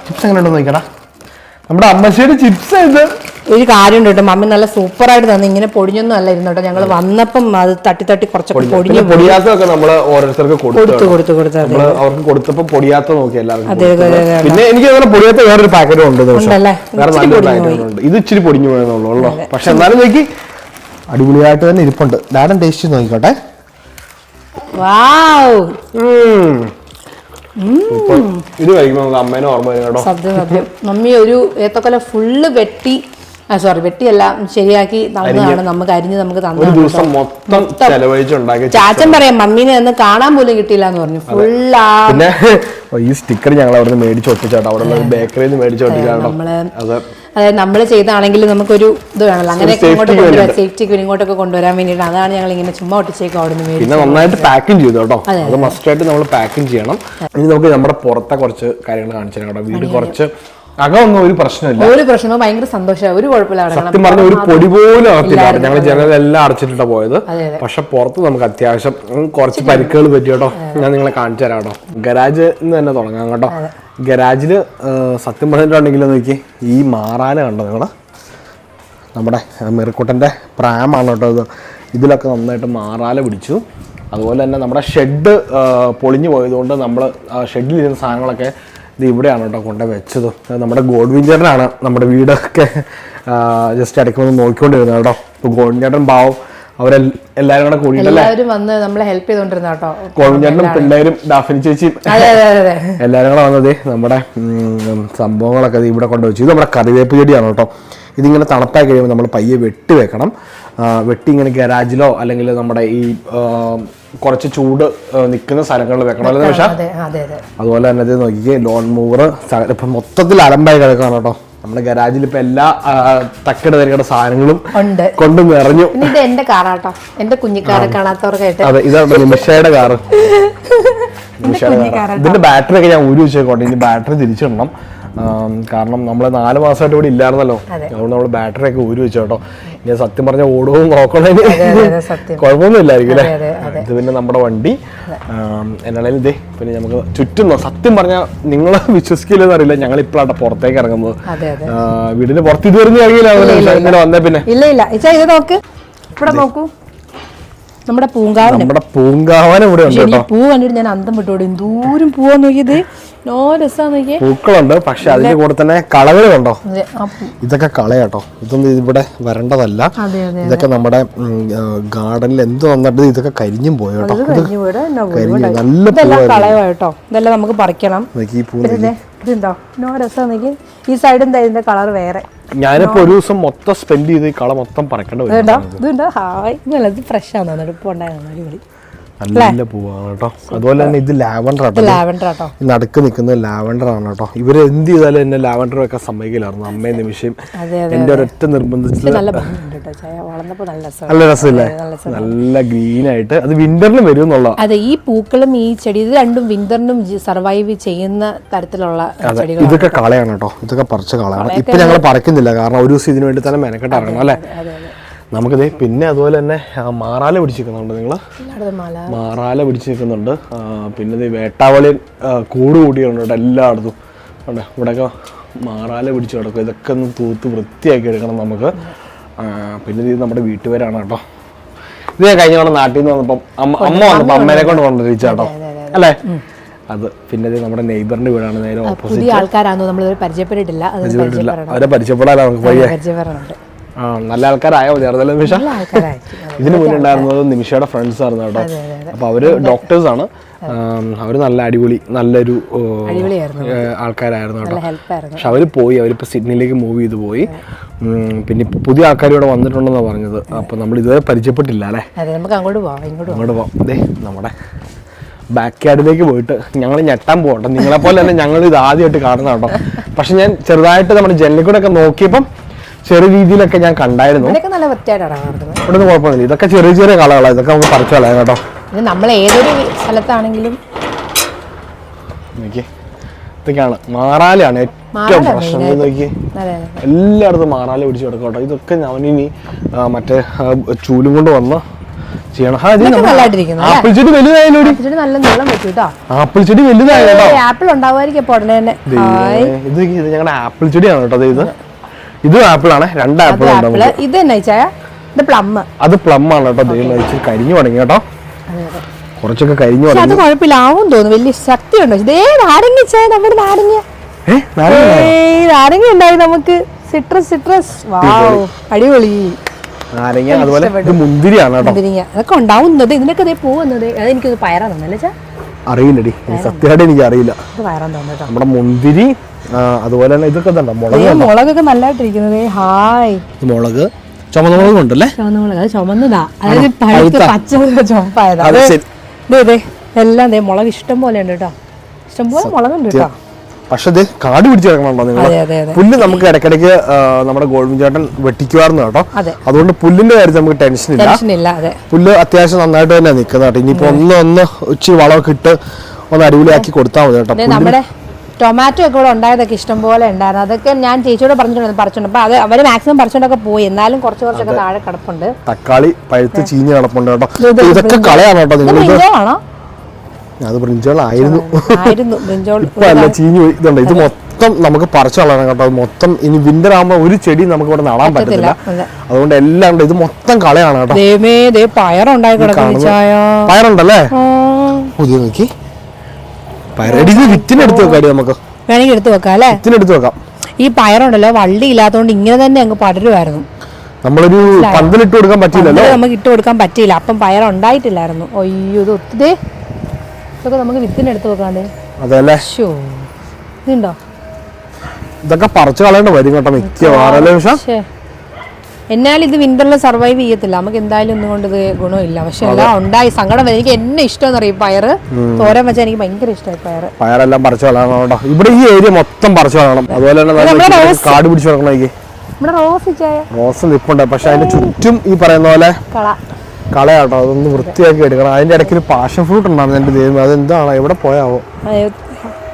ചിപ്സ് എങ്ങനെ ഉണ്ടോ നോക്കടാ നമ്മുടെ അമ്മശ്ശേരി ചിപ്സ് ഇത്. ഒരു കാര്യം കേട്ടോ. മമ്മി നല്ല സൂപ്പർ ആയിട്ട് തന്നെ. ഇങ്ങനെ പൊടിഞ്ഞൊന്നും അല്ല ഇരുന്നു കേട്ടോ. ഞങ്ങൾ വന്നപ്പം അത് തട്ടി തട്ടി കുറച്ചൊക്കെ പൊടിഞ്ഞു. പൊടിയാത്തതൊക്കെ നമ്മൾ ഓരോരുത്തർക്ക് കൊടുത്തു കൊടുത്തു കൊടുത്തു അവർക്ക് കൊടുത്തപ്പോ പൊടിയാത്ത നോക്കി എല്ലാവർക്കും. പിന്നെ എനിക്ക് അങ്ങനെ പൊടിയാത്ത വേറൊരു പാക്കറ്റും ഉണ്ട്? വേറെ നല്ലൊരു പൊടിഞ്ഞു പാക്കറ്റ് ഉണ്ട്. ഇത് ഇച്ചിരി പൊടിഞ്ഞു പോയെന്നുള്ളൂ പക്ഷെ എന്നാലും നോക്കി. അടിപൊളിയായിട്ട് തന്നെ ഇരിപ്പുണ്ട്. ഡാഡൻ ടേസ്റ്റ് നോക്കിക്കോട്ടെ. വാവ് ഇത് കഴിക്കുമ്പോൾ നമുക്ക് അമ്മേനെ ഓർമ്മ വരും കേട്ടോ. സത്യം സത്യം. മമ്മി ഒരു ഏത്തക്കൊല ഫുള്ള് വെട്ടി സോറി വെട്ടിയല്ല ശരിയാക്കി തന്നതാണ് നമുക്ക് അരിഞ്ഞ് നമുക്ക് ചെലവഴിച്ചുണ്ടാക്കിയ ചാച്ചൻ പറയാം മമ്മീനെ ഒന്ന് കാണാൻ പോലും കിട്ടിയില്ല എന്ന് പറഞ്ഞു ഫുള്ളാ പിന്നെ ഈ സ്റ്റിക്കർ ഞങ്ങൾ അവിടെ നിന്ന് മേടിച്ച് ഒട്ടിച്ചാട്ടോ അവിടെ ബേക്കറിയിൽ നിന്ന് മേടിച്ച് ഒട്ടിച്ചാട്ടോ. നമ്മൾ അതായത് നമ്മൾ ചെയ്താണെങ്കിൽ നമുക്കൊരു ഇത് വേണമല്ലോ അങ്ങനെ ഇങ്ങോട്ട് കൊണ്ടുവരാം. സേഫ്റ്റിക്ക് ഇങ്ങോട്ടൊക്കെ കൊണ്ടുവരാൻ വേണ്ടിയിട്ട് അതാണ് ഞങ്ങൾ ഇങ്ങനെ ചുമ്മാ ഒട്ടിച്ചേക്കും അവിടെ നിന്ന് പിന്നെ നന്നായിട്ട് പാക്കിംഗ് ചെയ്തു കേട്ടോ. അതെ, മസ്റ്റായിട്ട് നമ്മൾ പാക്കിംഗ് ചെയ്യണം. ഇനി നമുക്ക് നമ്മുടെ പുറത്തെ കുറച്ച് കാര്യങ്ങൾ കാണിച്ചു കേട്ടോ. വീട് കുറച്ച് അകമൊന്നും ഒരു പ്രശ്നമില്ല. ഒരു പ്രശ്നവും ഭയങ്കര സന്തോഷമാണ് ഒരു കുഴപ്പമില്ല സത്യം പറഞ്ഞ ഒരു പൊടി പോലും അകത്തില്ല ഞങ്ങൾ ജനലെല്ലാം അടച്ചിട്ടാ പോയത്. പക്ഷെ പുറത്ത് നമുക്ക് അത്യാവശ്യം കുറച്ച് പരിക്കുകൾ പറ്റി കേട്ടോ. ഞാൻ നിങ്ങളെ കാണിച്ചു തരാം കേട്ടോ. ഗരാജ് തന്നെ തുടങ്ങാം കേട്ടോ. ഗരാജിൽ സത്യം പറഞ്ഞിട്ടുണ്ടെങ്കിൽ നോക്കി ഈ മാറാല കണ്ടോ? നിങ്ങൾ നമ്മുടെ മെറിക്കുട്ടന്റെ പ്രാമാണ് കേട്ടോ ഇത്. ഇതിലൊക്കെ നന്നായിട്ട് മാറാല പിടിച്ചു. അതുപോലെ തന്നെ നമ്മുടെ ഷെഡ് പൊളിഞ്ഞു പോയതുകൊണ്ട് നമ്മൾ ഷെഡിലിരുന്ന സാധനങ്ങളൊക്കെ ഇത് ഇവിടെയാണ് കേട്ടോ കൊണ്ട് വെച്ചത്. നമ്മുടെ ഗോഡ് വിഞ്ചറിനാണ് നമ്മുടെ വീടൊക്കെ ജസ്റ്റ് ഇടയ്ക്ക് വന്ന് നോക്കിക്കൊണ്ടിരുന്നത് കേട്ടോ. ഇപ്പോൾ ഗോഡ് ചേട്ടൻ പാവം അവരെ എല്ലാവരും കൂടെ കൂടിയിട്ടല്ലേ? എല്ലാവരും വന്ന് നമ്മളെ ഹെൽപ്പ് ചെയ്തോണ്ടിരുന്ന കേട്ടോ. പിള്ളേരും ഡാഫിനി ചേച്ചിയും എല്ലാവരും കൂടെ വന്നത് നമ്മുടെ സംഭവങ്ങളൊക്കെ ഇവിടെ കൊണ്ടുവച്ചു. ഇത് നമ്മുടെ കറിവേപ്പ് ചെടിയാണ് കേട്ടോ. ഇതിങ്ങനെ തണുപ്പായി കഴിയുമ്പോൾ നമ്മൾ പയ്യെ വെട്ടി വെക്കണം. വെട്ടി ഇങ്ങനെ ഗരാജിലോ അല്ലെങ്കിൽ നമ്മുടെ ഈ കുറച്ച് ചൂട് നിൽക്കുന്ന സ്ഥലങ്ങളിൽ വെക്കണം. അല്ലേ പക്ഷേ അതെ അതെ അതെ. അതുപോലെ തന്നെ ഇത് നോക്കിക്കേ ലോൺ മൂവർ ഇപ്പം മൊത്തത്തിൽ അലമ്പായി കിടക്കുകയാണ് കേട്ടോ. നമ്മുടെ ഗരാജിൽ ഇപ്പൊ എല്ലാ തക്കട തരികട സാധനങ്ങളും ഉണ്ട്. കൊണ്ട് നിറഞ്ഞു. ഇത് എന്റെ കാറാട്ടോ എന്റെ കുഞ്ഞിക്കാരെ കാണാത്തവർക്കായിട്ട്. അതെ ഇതാണ് നിമിഷയുടെ കാറ് നിമിഷയുടെ കാറ് ഇതിന്റെ ബാറ്ററി ഒക്കെ ഞാൻ ഊരി വെച്ചേക്കോട്ടെ ഇനി ബാറ്ററി തിരിച്ചിടണം. കാരണം നമ്മൾ നാല് മാസമായിട്ട് ഇവിടെ ഇല്ലായിരുന്നല്ലോ. അതുകൊണ്ട് നമ്മൾ ബാറ്ററി ഒക്കെ ഊരി വെച്ചു കേട്ടോ. ഇനി സത്യം പറഞ്ഞ ഓടുകയും നോക്കണേ. കുഴപ്പമൊന്നും ഇല്ലായിരിക്കും അല്ലേ? ഇത് പിന്നെ നമ്മുടെ വണ്ടി. എന്നാലും ഇതേ പിന്നെ നമുക്ക് ചുറ്റും സത്യം പറഞ്ഞാൽ നിങ്ങൾ വിശ്വസിക്കില്ലെന്ന് അറിയില്ല. ഞങ്ങൾ ഇപ്പോഴാണ് പുറത്തേക്ക് ഇറങ്ങുന്നത്. വീടിന് പുറത്ത് ഇതുവരെ ഇറങ്ങിയില്ല. ഇങ്ങനെ വന്നേ പിന്നെ. ഇല്ല ഇല്ല. ഇത് നോക്ക്. ഇവിടെ നോക്കൂ. നമ്മുടെ പൂങ്കാവനം. നമ്മുടെ പൂങ്കാവനം ഇവിടെ ഉണ്ട് കേട്ടോ. പൂ കണ്ടിട്ട് ഞാൻ അന്തം വിട്ടോടും എന്തോരം പൂവാൻ നോക്കിയത്? പൂക്കളുണ്ട് പക്ഷെ അതിന്റെ കൂടെ തന്നെ പൂ. ഇതൊക്കെ കളയാട്ടോ. ഇതൊന്നും ഇവിടെ വരേണ്ടതല്ല. ഇതൊക്കെ നമ്മുടെ ഗാർഡനിൽ എന്ത് വന്നിട്ട് ഇതൊക്കെ കരിഞ്ഞും പോയി കേട്ടോ? ഇത് കഴിഞ്ഞു വീട് എന്നാ പൂ കരിഞ്ഞു നല്ല കേട്ടോ. ഇതെല്ലാം നമുക്ക് പറിക്കണം. ഈ പൂ ഇതുണ്ടോ നോ ഈ സൈഡ് ഇതിന്റെ കളർ വേറെ. ഞാനിപ്പോ ഒരു ദിവസം മൊത്തം സ്പെൻഡ് ചെയ്ത് ഈ കള മൊത്തം പറക്കേണ്ട ഇതുണ്ടോ ഹായ്. ഇത് ഫ്രഷ് ആണെന്ന് തോന്നുന്നു. ഉണ്ടായിരുന്നു അടിപൊളി. നല്ല പൂവാണ് കേട്ടോ. അതുപോലെ തന്നെ ഇത് ലാവൻഡർ ആട്ടോ. നടക്ക് നിൽക്കുന്നത് ലാവൻഡർ ആണ് കേട്ടോ. ഇവർ എന്ത് ചെയ്താലും എന്നെ ലാവൻഡർ വെക്കാൻ സമ്മതിക്കില്ലായിരുന്നു അമ്മയും നിമിഷം എന്റെ ഒരൊറ്റ നിർബന്ധിച്ചിട്ട് നല്ല രസമില്ലേ നല്ല ഗ്രീൻ ആയിട്ട് അത് വിന്ററിന് വരും എന്നുള്ള അതെ ഈ പൂക്കളും ഈ ചെടി ഇത് രണ്ടും വിന്ററിനും സർവൈവ് ചെയ്യുന്ന തരത്തിലുള്ള ഇതൊക്കെ കളയാണ് കേട്ടോ. ഇതൊക്കെ പറിച്ച് കളയാണ്. ഇപ്പൊ ഞങ്ങൾ പറിക്കുന്നില്ല. കാരണം ഒരു ദിവസം ഇതിനു വേണ്ടി തന്നെ മെനക്കെട്ട് ഇറങ്ങണം അല്ലേ? നമുക്കിത് പിന്നെ അതുപോലെ തന്നെ മാറാല പിടിച്ചിരിക്കുന്നുണ്ട് നിങ്ങൾ മാറാല. പിടിച്ചിരിക്കുന്നുണ്ട്. പിന്നെ ഇത് വേട്ടാവളി കൂട് കൂടിയുണ്ട് കേട്ടോ എല്ലായിടത്തും. ഉണ്ട് ഇവിടെയൊക്കെ മാറാല പിടിച്ച് കിടക്കും. ഇതൊക്കെ ഒന്ന് തൂത്ത് വൃത്തിയാക്കി എടുക്കണം നമുക്ക്. പിന്നെ ഇത് നമ്മുടെ വീട്ടുപേരാണ് കേട്ടോ. ഇത് ഞാൻ കഴിഞ്ഞ തവണ നാട്ടിൽ നിന്ന് വന്നപ്പം അമ്മ അമ്മ വന്നപ്പോൾ അമ്മേനെ കൊണ്ട് കൊണ്ടിരിച്ചാട്ടോ അല്ലേ? അത് പിന്നെ നമ്മുടെ നെയ്ബറിന്റെ വീടാണ് നേരെ ഓപ്പോസിറ്റ് ആൾക്കാരാണോ? നമ്മൾ പരിചയപ്പെട്ടിട്ടില്ല. അവരെ പരിചയപ്പെടാനാണ് നമുക്ക് വഴിയേ പരിചയപ്പെടാനുണ്ട് നല്ല ആൾക്കാരായോ ചേർന്നല്ലോ നിമിഷ. ഇതിന് മുന്നേ ഉണ്ടായിരുന്നത് നിമിഷയുടെ ഫ്രണ്ട്സ് ആയിരുന്നു കേട്ടോ. അപ്പൊ അവർ ഡോക്ടേഴ്സ് ആണ്. അവർ നല്ല അടിപൊളി നല്ലൊരു ആൾക്കാരായിരുന്നു കേട്ടോ. പക്ഷെ അവർ പോയി അവരിപ്പോ സിഡ്നിയിലേക്ക് മൂവ് ചെയ്ത് പോയി. പിന്നെ പുതിയ ആൾക്കാർ ഇവിടെ വന്നിട്ടുണ്ടെന്നാണ് പറഞ്ഞത്. അപ്പൊ നമ്മൾ ഇതുവരെ പരിചയപ്പെട്ടില്ല അല്ലേ? അങ്ങോട്ട് പോവാം അങ്ങോട്ട് പോവാം. ദേ നമ്മുടെ ബാക്ക് യാർഡിലേക്ക് പോയിട്ട് ഞങ്ങൾ ഞെട്ടാൻ പോകട്ടെ നിങ്ങളെ പോലെ തന്നെ ഞങ്ങൾ ഇത് ആദ്യമായിട്ട് കാണുന്ന കേട്ടോ. പക്ഷെ ഞാൻ ചെറുതായിട്ട് നമ്മുടെ ജനലിൽ കൂടെ ഒക്കെ നോക്കിയപ്പം ചെറിയ രീതിയിലൊക്കെ ഞാൻ കണ്ടായിരുന്നു. നല്ല വൃത്തിയായിട്ടാണ് നടക്കുന്നത് ഇവിടെ നിന്ന് കുഴപ്പമൊന്നുമില്ല. ഇതൊക്കെ ചെറിയ ചെറിയ കളകളാണ് ഇതൊക്കെ നമുക്ക് പറിച്ചു കളയാം കേട്ടോ. ഇത് നമ്മൾ ഏതൊരു സ്ഥലത്താണെങ്കിലും നോക്കി ഇതൊക്കെയാണ് മാറാലാണ് ഏറ്റവും പ്രശ്നം. നോക്കി എല്ലായിടത്തും മാറാല പിടിച്ച് കിടക്കും കേട്ടോ. ഇതൊക്കെ ഞാനിനി മറ്റേ ചൂലും കൊണ്ട് വന്ന് ചെയ്യണം. ആപ്പിൾ ചെടി വലുതായാലും നല്ല നീളം വെച്ചൂട്ടോ ആപ്പിൾ ചെടി ആപ്പിൾ ഉണ്ടാവുമായിരിക്കും ഇത് ഞങ്ങളുടെ ആപ്പിൾ ചെടിയാണ് കേട്ടോ ഇത്. ഇത് ആപ്പിൾ ആണ്. രണ്ട് ആപ്പിൾ ഉണ്ട് ഇത് ഇത് പ്ലം. അത് പ്ലം ആണ് കേട്ടോ. ദൈവം കരിഞ്ഞു തുടങ്ങി കേട്ടോ. കുറച്ചൊക്കെ കരിഞ്ഞു അത് കുഴപ്പമില്ല ആവും തോന്നുന്നു. വലിയ ശക്തി ഉണ്ടോ ഇതേ നാരങ്ങ? ചായ നമ്മുടെ നാരങ്ങ? നാരങ്ങ ഉണ്ടായി നമുക്ക്. Citrus citrus. വാവ് അടിപൊളി. നാരങ്ങ അതുപോലെ ഇത് മുന്തിരിയാണ് കേട്ടോ. മുന്തിരിങ്ങ. അതൊക്കെ ഉണ്ടാവുന്നത് ഇതിനൊക്കെ ദേ പോകുന്നത് അത് എനിക്കൊന്ന് പയറാൻ ചാ? അറിയില്ലടി. സത്യമായിട്ട് എനിക്ക് അറിയില്ല ഇത് പയറാൻ തോന്നുന്നു നമ്മുടെ മുന്തിരി അതുപോലെ തന്നെ ഇതൊക്കെ തന്നെ മുളക് മുളകൊക്കെ നല്ലതായിട്ടിരിക്കുന്നത് ഹായ്. മുളക്. ചുമന്ന മുളക് ഉണ്ടല്ലേ? ചുമന്ന മുളക്. അത് ചുമന്നതാ. അതായത് പഴുത്ത പച്ച ചുമപ്പായതാ. അത് എല്ലാം ദേ മുളക് ഇഷ്ടം പോലെ ഉണ്ട് കേട്ടോ. ഇഷ്ടം പോലെ കേട്ടോ. പക്ഷെ ഇത് കാട് പിടിച്ച് കിടക്കണോ നിങ്ങൾ പുല്ല് നമുക്ക് ഇടയ്ക്കിടയ്ക്ക് നമ്മുടെ ഗോൾഡ് ചേട്ടൻ വെട്ടിക്കുവാർന്ന് കേട്ടോ. അതുകൊണ്ട് പുല്ലിന്റെ കാര്യത്തിൽ നമുക്ക് ടെൻഷൻ ഇല്ല. പുല്ല് അത്യാവശ്യം നന്നായിട്ട് തന്നെ നിൽക്കുന്ന കേട്ടോ. ഇനിയിപ്പോ ഒന്ന് ഒന്ന് ഇച്ചിരി വളമൊക്കെ ഇട്ട് ഒന്ന് അടിപൊളിയാക്കി കൊടുത്താൽ മതി കേട്ടോ. ടൊമാറ്റോ ഒക്കെ ഇവിടെ ഉണ്ടായതൊക്കെ ഇഷ്ടംപോലെ ഉണ്ടായിരുന്നു. അതൊക്കെ ഞാൻ ചേച്ചിയോട് പറഞ്ഞിട്ടുണ്ട് പറിച്ചിട്ടുണ്ട് അപ്പൊ അത് അവർ മാക്സിമം പറിച്ചോണ്ടൊക്കെ പോയി. എന്നാലും കുറച്ച് കുറച്ചൊക്കെ താഴെ കിടപ്പുണ്ട്. തക്കാളി പഴുത്ത് ചീഞ്ഞ് കിടപ്പുണ്ട് കേട്ടോ. ഇതൊക്കെ കളയാണ് കേട്ടോ നിങ്ങൾ അത് ബ്രിഞ്ചോളായിരുന്നു അല്ല ചീഞ്ഞ്. ഇതുണ്ട്. ഇത് മൊത്തം നമുക്ക് പറിച്ചു കളയണം കേട്ടോ. മൊത്തം ഇനി വിന്റർ ആകുമ്പോൾ ഒരു ചെടി നമുക്ക് ഇവിടെ നടാൻ പറ്റത്തില്ല. അതുകൊണ്ട് എല്ലാം ഉണ്ട്. ഇത് മൊത്തം കളയാണ് കേട്ടോ. പയറുണ്ടല്ലേ. പുതിയ നോക്കി. ഇത് വിത്തിനെടുത്ത് വെക്കാടി നമുക്ക്. വേണമെങ്കിൽ എടുത്തു വെക്കാം അല്ലേ? വിത്തിനെടുത്ത് വെക്കാം. ഈ പയറുണ്ടല്ലോ വള്ളി ഇല്ലാത്തതുകൊണ്ട് ഇങ്ങനെ തന്നെ അങ്ങ് പടരുമായിരുന്നു നമ്മളൊരു പന്തലിട്ട് കൊടുക്കാൻ പറ്റില്ലല്ലോ അത് നമുക്ക് ഇട്ട് കൊടുക്കാൻ പറ്റിയില്ല. അപ്പം പയർ ഉണ്ടായിട്ടില്ലായിരുന്നു. അയ്യോ ഇത് ഒത്തിരി ഇതൊക്കെ നമുക്ക് വിത്തിന് എടുത്ത് വെക്കാണ്ട്. അതല്ലേ? ഇതുണ്ടോ? ഇതൊക്കെ പറിച്ചു കളയേണ്ട വരും കേട്ടോ പക്ഷേ എന്നാൽ ഇത് വിന്ററിൽ സർവൈവ് ചെയ്യത്തില്ല. നമുക്ക് എന്തായാലും ഒന്നും കൊണ്ട് ഇത് ഗുണമില്ല. പക്ഷെ എല്ലാം ഉണ്ടായി. സങ്കടം വരും. എനിക്ക് എന്നെ ഇഷ്ടം അറിയും. പയറ് തോരൻ വെച്ചാൽ എനിക്ക് ഭയങ്കര ഇഷ്ടമായി പയറ്. പയറെല്ലാം പറിച്ചു വളരണം ഇവിടെ ഈ ഏരിയ മൊത്തം പറിച്ചു വളരണം. അതുപോലെ തന്നെ. കാട് പിടിച്ചു നമ്മുടെ റോസ് റോസ് നിപ്പുണ്ട്. പക്ഷെ അതിന്റെ ചുറ്റും ഈ പറയുന്ന പോലെ കള. കളയാട്ടോ. അതൊന്ന് വൃത്തിയാക്കി എടുക്കണം. അതിന്റെ ഇടയ്ക്ക് പാഷൻ ഫ്രൂട്ട് ഉണ്ടായിരുന്നു എന്റെ ദൈവം അതെന്താണ്? എവിടെ പോയാവോ.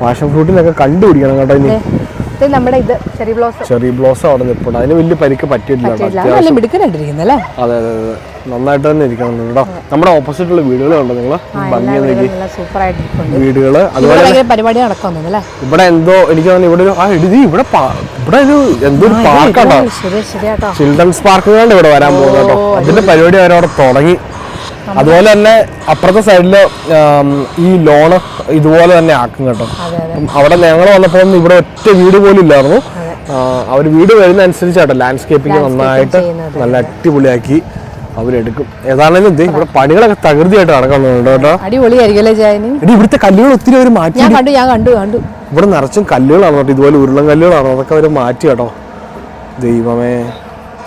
പാഷൻ ഫ്രൂട്ടിനൊക്കെ കണ്ടുപിടിക്കണം കേട്ടോ ഇനി. ഇത് നമ്മുടെ ഇത് ചെറി ബ്ലോസം. ചെറിയ ബ്ലോസം അവിടെ നിൽപ്പുണ്ട് അതിന് വലിയ പരിക്ക് പറ്റിയിട്ടില്ല. നല്ല മിടുക്കനായിട്ടിരിക്കുന്നത് അതെ അതെ അതെ. നന്നായിട്ട് തന്നെ ഇരിക്കണം കേട്ടോ നമ്മുടെ ഓപ്പോസിറ്റുള്ള വീടുകൾ കണ്ടോ വീടുകൾ ഇവിടെ അതുപോലെ പരിപാടി നടക്കുന്നു ഇവിടെ എന്തോ എനിക്ക് തോന്നുന്നു ഇവിടെ ഒരു ആ ഇടി ഇവിടെ ഇവിടെ ഒരു എന്തോ ഒരു ശരിയാട്ടോ ചിൽഡ്രൻസ് പാർക്കുകളുണ്ട് ഇവിടെ വരാൻ പോകുന്നത് കേട്ടോ. അതിന്റെ പരിപാടി അവരവിടെ തുടങ്ങി. അതുപോലെ തന്നെ അപ്പുറത്തെ സൈഡിൽ ഈ ലോണ് ഇതുപോലെ തന്നെ ആക്കും കേട്ടോ. അവിടെ ഞങ്ങൾ വന്നപ്പോൾ ഇവിടെ ഒറ്റ വീട് പോലും ഇല്ലായിരുന്നു. അവർ വീട് വരുന്ന അനുസരിച്ചാട്ടോ ലാൻഡ്സ്കേപ്പിംഗ് നന്നായിട്ട് നല്ല അടിപൊളിയാക്കി അവരെടുക്കും. ഏതാണെങ്കിലും എന്ത് ഇവിടെ പണികളൊക്കെ തകൃതിയായിട്ട് നടക്കുന്നുണ്ട് കേട്ടോ. അടിപൊളിയായിരിക്കും ഇവിടുത്തെ കല്ലുകൾ ഒത്തിരി അവർ മാറ്റി. ഞാൻ കണ്ടു കണ്ടു ഇവിടെ നിറച്ചും കല്ലുകളാണ് കേട്ടോ ഇതുപോലെ ഉരുളൻ കല്ലുകളാണ്. അതൊക്കെ അവർ മാറ്റി കേട്ടോ. ദൈവമേ.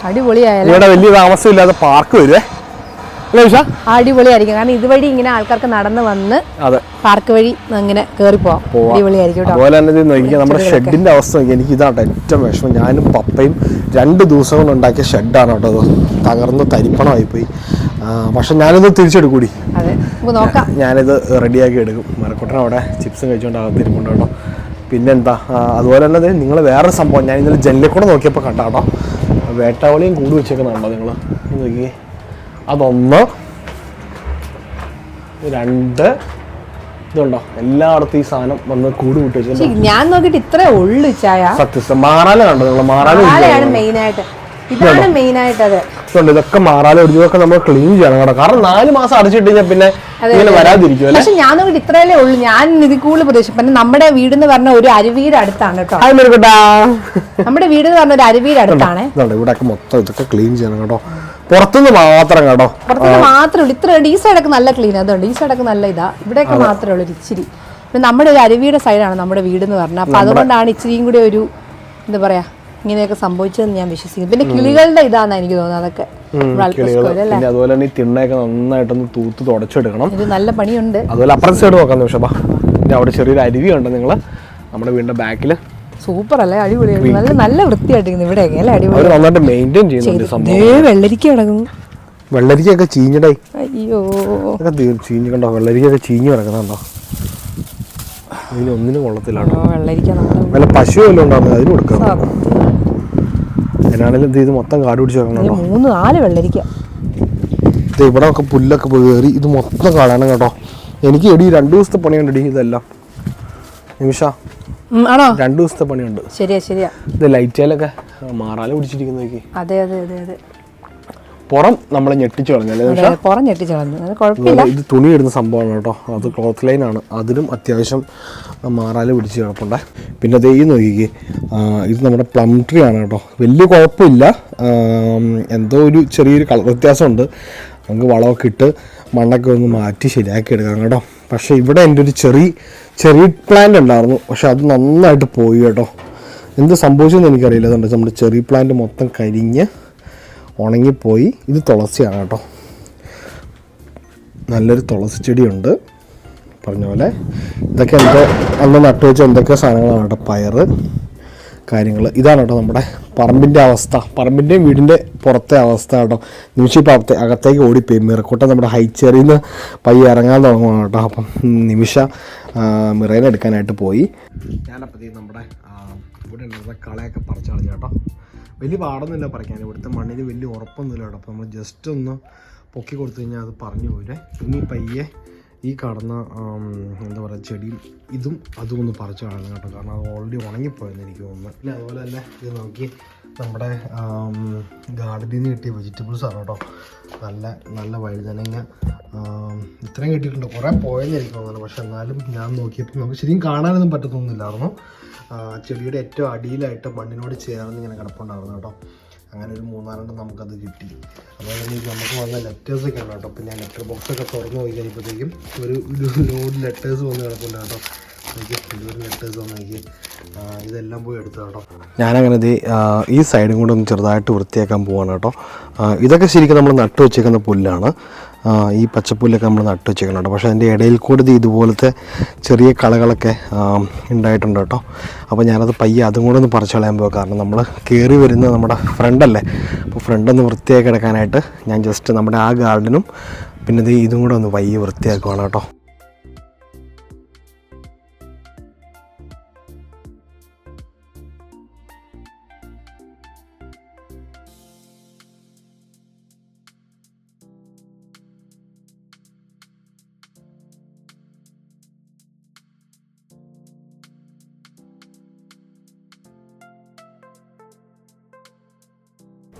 അടിപൊളിയായാലും ഇവിടെ വലിയ താമസം ഇല്ലാതെ പാർക്ക് വരുവേ. അടിപൊളിയായിരിക്കും. കാരണം ഇതുവഴി ഇങ്ങനെ ആൾക്കാർക്ക് നടന്ന് വന്ന് പാർക്ക് വഴി അങ്ങനെ കയറി പോവാം. അടിപൊളിയായിരിക്കും അതുപോലെ തന്നെ നോക്കിയാൽ നമ്മുടെ ഷെഡിന്റെ അവസ്ഥ നോക്കി എനിക്ക് ഇതാണ് ഏറ്റവും വിഷമം. ഞാനും പപ്പയും രണ്ട് ദിവസം കൊണ്ട് ഉണ്ടാക്കിയ ഷെഡാണ് കേട്ടോ അത്. തകർന്ന് തരിപ്പണമായി പോയി പക്ഷെ ഞാനിത് തിരിച്ചെടുക്കൂടി. ഞാനിത് റെഡിയാക്കി എടുക്കും. മരക്കുട്ടൻ അവിടെ ചിപ്സും കഴിച്ചുകൊണ്ട് അകത്തിരിപ്പുണ്ട് കേട്ടോ. പിന്നെന്താ? അതുപോലെ തന്നെ നിങ്ങൾ വേറെ സംഭവം ഞാൻ ഇന്നലെ ജനലിൽ കൂടെ നോക്കിയപ്പോൾ കണ്ടാട്ടോ വേട്ടാവളിയും കൂടി വെച്ചേക്കുന്നുണ്ടോ നിങ്ങൾ നോക്കി അതൊന്ന് രണ്ട് ഇതുണ്ടോ? എല്ലായിടത്തും ഈ സാധനം വന്ന് കൂട് കൂട്ടി വെച്ചിട്ടുണ്ട്. ഞാൻ നോക്കിയിട്ട് ഇത്രേ ഉള്ളു ചായ. സത്യസ്ഥ മാറാല കണ്ടോ നിങ്ങൾ? മാറാല മെയിൻ ആയിട്ട് ഇതാണ് മെയിൻ ആയിട്ട് അത് ഇതുണ്ട് ഇതൊക്കെ മാറാല ഒരിതൊക്കെ നമ്മൾ ക്ലീൻ ചെയ്യണം കേട്ടോ. കാരണം നാല് മാസം അടച്ചിട്ട് കഴിഞ്ഞാൽ പിന്നെ ഇങ്ങനെ വരാതിരിക്കും പക്ഷെ ഞാൻ നോക്കിട്ട് ഇത്രയല്ലേ ഉള്ളു. ഞാൻ ഇതിൽ കൂടുതൽ പ്രതീക്ഷിച്ചു. പിന്നെ നമ്മുടെ വീട് എന്ന് പറഞ്ഞ ഒരു അരുവീട് അടുത്താണ് കേട്ടോ. നമ്മുടെ വീട് എന്ന് പറഞ്ഞ ഒരു അരുവീട് അടുത്താണ്. ഇവിടെ മൊത്തം ഇതൊക്കെ ക്ലീൻ ചെയ്യണം കേട്ടോ. പുറത്തുനിന്ന് മാത്രം കേട്ടോ. പുറത്തുനിന്ന് മാത്രമേ ഉള്ളൂ. ഇത്ര ഈ സൈഡൊക്കെ നല്ല ക്ലീൻ അതുകൊണ്ട് ഈ സൈഡൊക്കെ നല്ല ഇതാ. ഇവിടെയൊക്കെ മാത്രമേ ഉള്ളൂ ഇച്ചിരി. നമ്മുടെ ഒരു അരുവിയുടെ സൈഡാണ് നമ്മുടെ വീട് എന്ന് പറഞ്ഞാൽ അപ്പൊ അതുകൊണ്ടാണ് ഇച്ചിരിയും കൂടി ഒരു എന്താ പറയാ ഇങ്ങനെയൊക്കെ സംഭവിച്ചതെന്ന് ഞാൻ വിശ്വസിക്കുന്നു. പിന്നെ കിളികളുടെ ഇതാന്ന് എനിക്ക് തോന്നുന്നത് അതൊക്കെ. പിന്നെ അതുപോലെ തന്നെ ഈ തിണ്ണയൊക്കെ നന്നായിട്ടൊന്ന് തൂത്ത് തുടച്ചെടുക്കണം. ഇത് നല്ല പണിയുണ്ട്. അതുപോലെ അപ്പുറത്തെ സൈഡ് നോക്കാം നിമിഷം. അവിടെ ചെറിയൊരു അരുവി ഉണ്ട് നിങ്ങൾ നമ്മുടെ വീടിന്റെ ബാക്കിൽ സൂപ്പർ അല്ലേ അടിപൊളിയായിട്ട് നല്ല നല്ല വൃത്തിയായിട്ടിരിക്കുന്നു ഇവിടെയൊക്കെ അല്ലേ? അടിപൊളി. നന്നായിട്ട് മെയിന്റെയിൻ ചെയ്യുന്നുണ്ട് വെള്ളരിക്ക കിടക്കുന്നു. വെള്ളരിക്കൊക്കെ ചീഞ്ഞടായി അയ്യോ. ചീഞ്ഞ് കണ്ടോ? വെള്ളരിക്കൊക്കെ ചീഞ്ഞ് കിടക്കുന്നുണ്ടോ അതിന് ഒന്നിനും നമ്മുടെ വല്ല പശു വല്ലതും ഉണ്ടാകുന്നത് അതിന് കൊടുക്കാം. അതിനാണെങ്കിലും ഇത് മൊത്തം കാട് പിടിച്ച് വെക്കണോ മൂന്ന് നാല് വെള്ളരിക്ക. ഇത് ഇവിടെ ഒക്കെ പുല്ലൊക്കെ കയറി. ഇത് മൊത്തം കാണണം കേട്ടോ. എനിക്ക് എടി രണ്ടു ദിവസത്തെ പണിയുണ്ട് എടി ഇതെല്ലാം. നിമിഷ. ആണോ? രണ്ടു ദിവസത്തെ പണിയുണ്ട്. ശരിയാ ശരിയാ. ഇത് ലൈറ്റേലൊക്കെ മാറാല പിടിച്ചിരിക്കുന്ന അതെ അതെ അതെ അതെ. പുറം നമ്മളെ ഞെട്ടിച്ചു കളഞ്ഞു പുറം ഞെട്ടിച്ചു കളഞ്ഞു. അത് കുഴപ്പമില്ല. ഇത് തുണി ഇടുന്ന സംഭവമാണ് കേട്ടോ. അത് ക്ലോത്ത് ലൈൻ ആണ്. അതിലും അത്യാവശ്യം മാറാല പിടിച്ച് കിടപ്പുണ്ട്. പിന്നെ ദേ ഈ നോക്കിക്കേ ഇത് നമ്മുടെ പ്ലം ട്രീ ആണ് കേട്ടോ. വലിയ കുഴപ്പമില്ല. എന്തോ ഒരു ചെറിയൊരു കളർ വ്യത്യാസമുണ്ട്. നമുക്ക് വളമൊക്കെ ഇട്ട് മണ്ണൊക്കെ ഒന്ന് മാറ്റി ശരിയാക്കി എടുക്കാം കേട്ടോ. പക്ഷേ ഇവിടെ എന്റെ ഒരു ചെറിയ ചെറിയ പ്ലാന്റ് ഉണ്ടായിരുന്നു. പക്ഷെ അത് നന്നായിട്ട് പോയി കേട്ടോ. എന്ത് സംഭവിച്ചെന്ന് എനിക്കറിയില്ല. അതുകൊണ്ട് നമ്മുടെ ചെറിയ പ്ലാന്റ് മൊത്തം കരിഞ്ഞ് ഉണങ്ങിപ്പോയി. ഇത് തുളസിയാണ് കേട്ടോ. നല്ലൊരു തുളസി ചെടിയുണ്ട്. പറഞ്ഞ പോലെ ഇതൊക്കെ എന്തോ അന്ന് നട്ടുവെച്ച എന്തൊക്കെ സാധനങ്ങളാണ് കേട്ടോ? പയറ്. കാര്യങ്ങൾ. ഇതാണ് കേട്ടോ നമ്മുടെ പറമ്പിന്റെ അവസ്ഥ. പറമ്പിന്റെയും വീടിന്റെ പുറത്തെ അവസ്ഥ കേട്ടോ. നിമിഷം ഇപ്പോൾ അകത്തെ അകത്തേക്ക് ഓടിപ്പോയി മിറക്കൂട്ടം നമ്മുടെ ഹൈച്ചേറിയിൽ നിന്ന് പയ്യെ ഇറങ്ങാൻ തുടങ്ങുകയാണ് കേട്ടോ. അപ്പം നിമിഷ മിറയിലെടുക്കാനായിട്ട് പോയി. ഞാനപ്പോഴത്തേക്ക് നമ്മുടെ ഇവിടെ ഉണ്ടായിരുന്ന കളയൊക്കെ പറിച്ചു കളഞ്ഞു കേട്ടോ. വലിയ പാടൊന്നുമില്ല പറിക്കാൻ. ഇവിടുത്തെ മണ്ണിന് വലിയ ഉറപ്പൊന്നുമില്ല കേട്ടോ. അപ്പോൾ നമ്മൾ ജസ്റ്റ് ഒന്ന് പൊക്കി കൊടുത്തു കഴിഞ്ഞാൽ അത് പറഞ്ഞു പോരെ. ഇനി പയ്യെ ഈ കടന്ന എന്താ പറയുക ചെടിയും ഇതും അതും ഒന്ന് പറിച്ചു കളയണം കേട്ടോ. കാരണം അത് ഓൾറെഡി ഉണങ്ങിപ്പോയെന്ന് എനിക്ക് തോന്നുന്നു. പിന്നെ അതുപോലെ തന്നെ ഇത് നോക്കി നമ്മുടെ ഗാർഡനിൽ നിന്ന് കിട്ടിയ വെജിറ്റബിൾസ് ആണ് കേട്ടോ. നല്ല നല്ല വഴുതനങ്ങ ഇത്രയും കിട്ടിയിട്ടുണ്ട്. കുറേ പോയെന്ന് എനിക്ക് തോന്നുന്നു. പക്ഷെ എന്നാലും ഞാൻ നോക്കിയപ്പോൾ നമുക്ക് ശരിക്കും കാണാനൊന്നും പറ്റത്തൊന്നുമില്ലായിരുന്നു. ചെടിയുടെ ഏറ്റവും അടിയിലായിട്ട് മണ്ണിനോട് ചേർന്ന് ഇങ്ങനെ കിടപ്പുണ്ടായിരുന്നു കേട്ടോ. അങ്ങനെ ഒരു മൂന്നാലെണ്ണം നമുക്കത് കിട്ടി. അതുപോലെ തന്നെ നമുക്ക് വന്ന ലെറ്റേഴ്സൊക്കെ ഉണ്ട് കേട്ടോ. പിന്നെ ലെറ്റർ ബോക്സ് ഒക്കെ തുറന്നു പോയി കഴിയുമ്പോഴത്തേക്കും ഒരു ലോഡ് ലെറ്റേഴ്സ് വന്ന് കിടപ്പുണ്ട് കേട്ടോ. ലെറ്റേഴ്സ് ഇതെല്ലാം പോയി എടുത്തു കേട്ടോ. ഞാനങ്ങനെ ഈ സൈഡും കൂടെ ഒന്ന് ചെറുതായിട്ട് വൃത്തിയാക്കാൻ പോവാണ് കേട്ടോ. ഇതൊക്കെ ശരിക്കും നമ്മൾ നട്ടു വെച്ചേക്കുന്ന പുല്ലാണ്. ഈ പച്ചപ്പുല്ലൊക്കെ നമ്മൾ നട്ടു വെച്ചിരിക്കുന്നുണ്ട് പക്ഷേ അതിന്റെ ഇടയിൽ കൂടി ഇതുപോലത്തെ ചെറിയ കളകളൊക്കെ ഉണ്ടായിട്ടുണ്ട് കേട്ടോ. അപ്പോൾ ഞാനത് പയ്യെ അതും കൂടെ ഒന്ന് പറിച്ചു കളയാൻ പോകും കാരണം നമ്മൾ കയറി വരുന്ന നമ്മുടെ ഫ്രണ്ടല്ലേ അപ്പോൾ ഫ്രണ്ടൊന്ന് വൃത്തിയാക്കി എടുക്കാനായിട്ട് ഞാൻ ജസ്റ്റ് നമ്മുടെ ആ ഗാർഡനും പിന്നെ ഇതും കൂടെ ഒന്ന് പയ്യെ വൃത്തിയാക്കുവാണ് കേട്ടോ.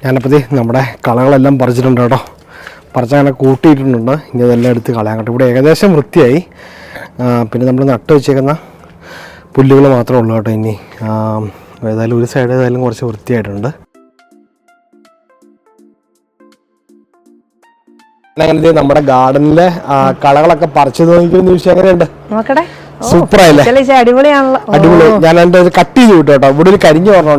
ഞാനപ്പോൾ നമ്മുടെ കളകളെല്ലാം പറിച്ചിട്ടുണ്ട് കേട്ടോ. പറിച്ചങ്ങനെ കൂട്ടിയിട്ടുണ്ട്. ഇനി അതെല്ലാം എടുത്ത് കളയാൻ കേട്ടോ ഇവിടെ ഏകദേശം വൃത്തിയായി. പിന്നെ നമ്മൾ നട്ട് വെച്ചേക്കുന്ന പുല്ലുകൾ മാത്രമേ ഉള്ളൂ കേട്ടോ ഇനി. ഏതായാലും ഒരു സൈഡ് ഏതായാലും കുറച്ച് വൃത്തിയായിട്ടുണ്ട്. നമ്മുടെ ഗാർഡനിലെ കളകളൊക്കെ പറിച്ചു നോക്കിയൊരു നിമിഷം എങ്ങനെയുണ്ട് നോക്കട്ടെ സൂപ്പർ ആയില്ലേ? അടിപൊളി. ഞാൻ എന്റെ കട്ട് ചെയ്ത് വിട്ടു കേട്ടോ. ഇവിടെ ഒരു കരിഞ്ഞ ഓർമ്മ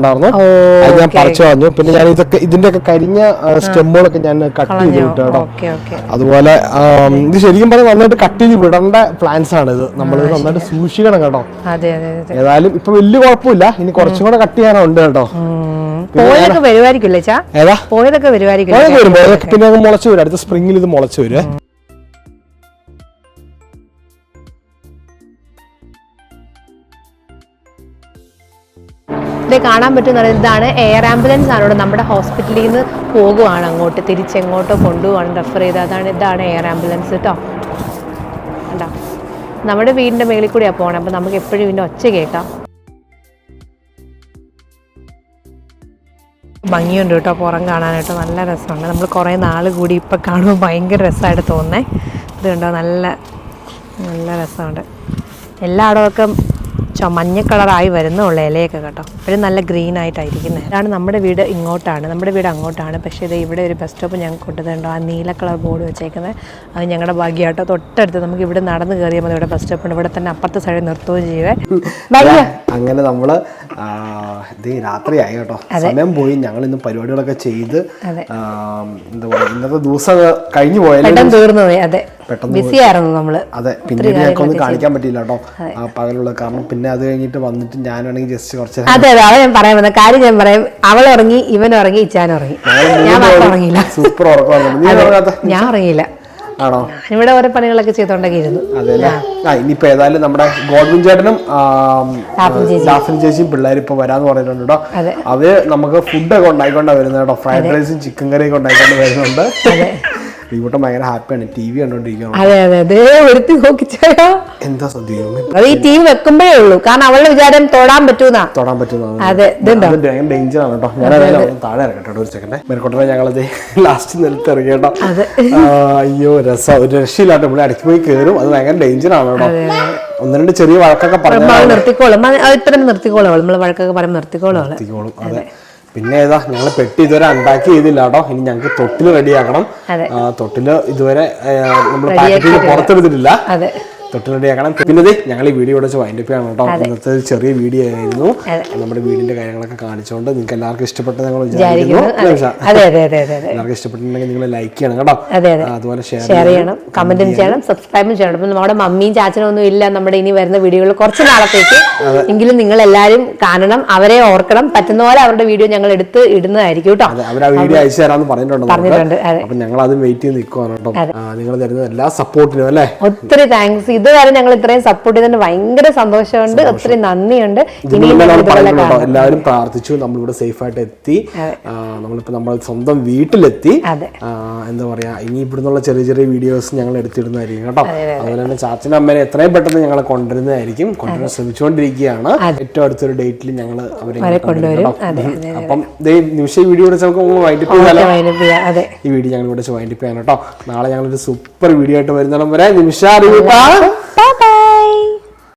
അത് ഞാൻ പറിച്ചു കളഞ്ഞു. പിന്നെ ഞാൻ ഇതൊക്കെ ഇതിന്റെ ഒക്കെ കരിഞ്ഞ സ്റ്റെമ്മുകളൊക്കെ ഞാൻ കട്ട് ചെയ്ത് വിട്ടു കേട്ടോ. അതുപോലെ ഇത് ശരിക്കും പറഞ്ഞാൽ നന്നായിട്ട് കട്ട് ചെയ്ത് വിടേണ്ട പ്ലാന്റ്സ് ആണ് ഇത്. നമ്മൾ നന്നായിട്ട് സൂക്ഷിക്കണം കേട്ടോ. ഏതായാലും ഇപ്പൊ വലിയ കുഴപ്പമില്ല. ഇനി കുറച്ചും കൂടെ കട്ട് ചെയ്യാനുണ്ട് കേട്ടോ. പോയതൊക്കെ ഏതാ? പോയതൊക്കെ വരുമായിരിക്കില്ലേ പോയതൊക്കെ പിന്നെ മുളച്ചു വരും. അടുത്ത സ്പ്രിംഗിൽ ഇത് മുളച്ചു വരും. ഇത് കാണാൻ പറ്റുന്ന ഇതാണ് എയർ ആംബുലൻസ് ആണ്. ഇവിടെ നമ്മുടെ ഹോസ്പിറ്റലിൽ നിന്ന് പോകുവാണ് അങ്ങോട്ട്. തിരിച്ചെങ്ങോട്ടോ കൊണ്ടുപോവാണ്. റെഫർ ചെയ്ത് അതാണ് ഇതാണ് എയർ ആംബുലൻസ് കേട്ടോ കണ്ടോ? നമ്മുടെ വീടിന്റെ മേളിൽ കൂടിയാണ് പോകണം അപ്പോൾ നമുക്ക് എപ്പോഴും ഇതിന്റെ ഒച്ച കേൾക്കാം. ഭംഗിയുണ്ട് കേട്ടോ പുറം കാണാനായിട്ട്. നല്ല രസമുണ്ട് നമ്മൾ കുറേ നാൾ കൂടി ഇപ്പം കാണുമ്പോൾ ഭയങ്കര രസമായിട്ട് തോന്നുന്നേ ഇത് കണ്ടോ? നല്ല നല്ല രസമുണ്ട്. എല്ലായിടമൊക്കെ മഞ്ഞ കളറായി വരുന്ന ഉള്ള ഇലയൊക്കെ കേട്ടോ. ഇപ്പോഴും നല്ല ഗ്രീൻ ആയിട്ടായിരിക്കുന്നത് ഇതാണ് നമ്മുടെ വീട് ഇങ്ങോട്ടാണ്. നമ്മുടെ വീട് അങ്ങോട്ടാണ്. പക്ഷേ ഇത് ഇവിടെ ഒരു ബസ് സ്റ്റോപ്പ് ഞങ്ങൾക്ക് കൊണ്ടുതരണ്ടോ ആ നീല കളർ ബോർഡ് വെച്ചേക്കുന്നത് അത് ഞങ്ങളുടെ ഭാഗ്യമായിട്ടോ തൊട്ടടുത്ത് നമുക്ക് ഇവിടെ നടന്ന് കയറിയാൽ മതി. ഇവിടെ ബസ് സ്റ്റോപ്പ് ഉണ്ട് ഇവിടെ തന്നെ അപ്പുറത്തെ സൈഡിൽ നിർത്തുകയും ചെയ്യുവേ. അങ്ങനെ നമ്മൾ ഇത് രാത്രിയായി കേട്ടോ. സമയം പോയി. ഞങ്ങൾ ഇന്ന് പരിപാടികളൊക്കെ ചെയ്ത് അതെ. എന്താ പറയുക ഇന്നത്തെ ദിവസം കഴിഞ്ഞു പോയാലും തീർന്നു പോയി. അതെ. പെട്ടെന്ന് ബിസി ആയിരുന്നു നമ്മൾ. അതെ ഞങ്ങൾക്ക് ഒന്നും കാണിക്കാൻ പറ്റിയില്ല കേട്ടോ. ആ പകലുള്ള കാരണം. പിന്നെ അത് കഴിഞ്ഞിട്ട് വന്നിട്ട് ഞാനാണെങ്കിൽ ജസ്റ്റ് കുറച്ച് അതെ അതെ അത് ഞാൻ പറയാൻ വന്ന കാര്യം ഞാൻ പറയാം. അവൾ ഉറങ്ങി ഇവൻ ഉറങ്ങി ഇച്ചാൻ ഉറങ്ങി. ഞാൻ ഉറങ്ങിയില്ല. സൂപ്പർ ഉറക്കമാണ് ഞാൻ ഉറങ്ങിയില്ല. ആണോ? ഇവിടെ ഓരോ പണികളൊക്കെ ചെയ്തോണ്ടൊക്കെ ഇരുന്നു ആ. ഇനിയിപ്പോ ഏതായാലും നമ്മുടെ ഗോഡ്വിൻ ചേട്ടനും ലാഫിൻ ചേച്ചിയും. പിള്ളേർ ഇപ്പൊ വരാന്ന് പറഞ്ഞിട്ടുണ്ട് കേട്ടോ. അവർ നമുക്ക് ഫുഡൊക്കെ ഉണ്ടായിക്കൊണ്ടാ വരുന്നത് കേട്ടോ. ഫ്രൈഡ് റൈസും ചിക്കൻ കറിയൊക്കെ ഉണ്ടായിക്കൊണ്ട് വരുന്നുണ്ട്. റീബൂട്ടം ഭയങ്കര ഹാപ്പിയാണ്. ടി വി കണ്ടോണ്ടിരിക്കുകയാണ് അതെ അതെ അതേ. ഒരുത്തി നോക്കിച്ചോ എന്താ സദ്യയുമേ അത് ഈ ടീം വെക്കുമ്പോഴേ ഉള്ളൂ. കാരണം അവളുടെ വിചാരം തൊടാൻ പറ്റൂന്നാ. തൊടാൻ പറ്റുന്നതാണ് അതെ ഡേഞ്ചർ ആണ് കേട്ടോ. ഞാൻ താഴെ ഇറങ്ങട്ടെ ഒരു സെക്കൻഡ് മെരക്കൊട്ടെ ഞങ്ങളത് ലാസ്റ്റ് നിലത്ത് ഇറങ്ങി കേട്ടോ. അയ്യോ രസം. ഒരു രക്ഷയില്ലാട്ടോ ഇവിടെ പോയി കയറും അത് ഭയങ്കര ഡേഞ്ചർ ആണ് കേട്ടോ. ഒന്ന് രണ്ട് ചെറിയ വഴക്കൊക്കെ പറഞ്ഞു നിർത്തിക്കോളും. അത് അത് ഇത്ര നിർത്തിക്കോളും നമ്മൾ വഴക്കൊക്കെ പറയുമ്പോൾ നിർത്തിക്കോളും നിർത്തിക്കോളും. അതെ. പിന്നെ ഏതാ ഞങ്ങൾ പെട്ടി ഇതുവരെ അൺപാക്ക് ചെയ്തില്ല കേട്ടോ. ഇനി ഞങ്ങൾക്ക് തൊട്ടിൽ റെഡിയാക്കണം. തൊട്ടിൽ ഇതുവരെ നമ്മൾ പാക്കറ്റിൽ പുറത്തെടുത്തിട്ടില്ല. അതെ തൊട്ടിലടിയാക്കണം പിന്നെ ഞങ്ങൾ ഈ വീഡിയോ വൈൻഡ് അപ്പ് ചെയ്യണം കേട്ടോ. ഇന്നത്തെ ചെറിയ വീഡിയോ ആയിരുന്നു. നമ്മുടെ വീടിന്റെ കാര്യങ്ങളൊക്കെ കാണിച്ചുകൊണ്ട് നിങ്ങൾക്ക് എല്ലാവർക്കും ഇഷ്ടപ്പെട്ട ഞങ്ങൾ വിചാരിക്കുന്നു. എല്ലാവർക്കും ഇഷ്ടപ്പെട്ടിട്ടുണ്ടെങ്കിൽ നിങ്ങൾ ലൈക്ക് ചെയ്യണം കേട്ടോ. അതെ അതെ. അതുപോലെ ഷെയർ ചെയ്യണം. കമന്റും ചെയ്യണം. സബ്സ്ക്രൈബും ചെയ്യണം. അപ്പം നമ്മുടെ മമ്മിയും ചാച്ചനും ഒന്നും ഇല്ല നമ്മുടെ ഇനി വരുന്ന വീഡിയോകൾ കുറച്ച് നാളത്തേക്ക്. എങ്കിലും നിങ്ങൾ എല്ലാവരും കാണണം. അവരെ ഓർക്കണം. പറ്റുന്ന പോലെ അവരുടെ വീഡിയോ ഞങ്ങൾ എടുത്ത് ഇടുന്നതായിരിക്കും കേട്ടോ. അവർ ആ വീഡിയോ അയച്ചു തരാമെന്ന്. പറഞ്ഞിട്ടുണ്ട് അപ്പൊ ഞങ്ങൾ അത്. വെയിറ്റ് ചെയ്ത് നിൽക്കുവാണ് കേട്ടോ. നിങ്ങൾ തരുന്ന എല്ലാ സപ്പോർട്ടിനും അല്ലേ? ഒത്തിരി താങ്ക്സ് ഇതുവരെ ഞങ്ങൾ ഇത്രയും സപ്പോർട്ട് ചെയ്തതിന് ഭയങ്കര സന്തോഷമുണ്ട് ഒത്തിരി നന്ദിയുണ്ട്. എല്ലാവരും പ്രാർത്ഥിച്ചു നമ്മളിവിടെ സേഫ് ആയിട്ട് എത്തി നമ്മളിപ്പോ നമ്മൾ സ്വന്തം വീട്ടിലെത്തി. എന്താ പറയാ ഇനി ഇവിടുന്നുള്ള ചെറിയ ചെറിയ വീഡിയോസ് ഞങ്ങൾ എടുത്തിടുന്നതായിരിക്കും കേട്ടോ. അതുപോലെ തന്നെ ചാച്ചനും അമ്മേനെ എത്രയും പെട്ടെന്ന് ഞങ്ങളെ കൊണ്ടുവരുന്നതായിരിക്കും. കൊണ്ടുവരാൻ ശ്രമിച്ചുകൊണ്ടിരിക്കുകയാണ്. ഏറ്റവും അടുത്തൊരു ഡേറ്റിൽ ഞങ്ങൾ അവരെ കൊണ്ടുവരും. അപ്പം നിമിഷ വീഡിയോ കൂടെ നമുക്ക് വൈൻഡപ്പ് ചെയ്താലോ ചെയ്യാം. അതെ. ഈ വീഡിയോ ഞങ്ങൾ ഇവിടെ വൈൻഡപ്പ് ചെയ്യാൻ കേട്ടോ. നാളെ ഞങ്ങളൊരു സൂപ്പർ വീഡിയോ ആയിട്ട് വരുന്നിടം വരെ നിമിഷ അറിയിട്ടാ Tchau, tchau.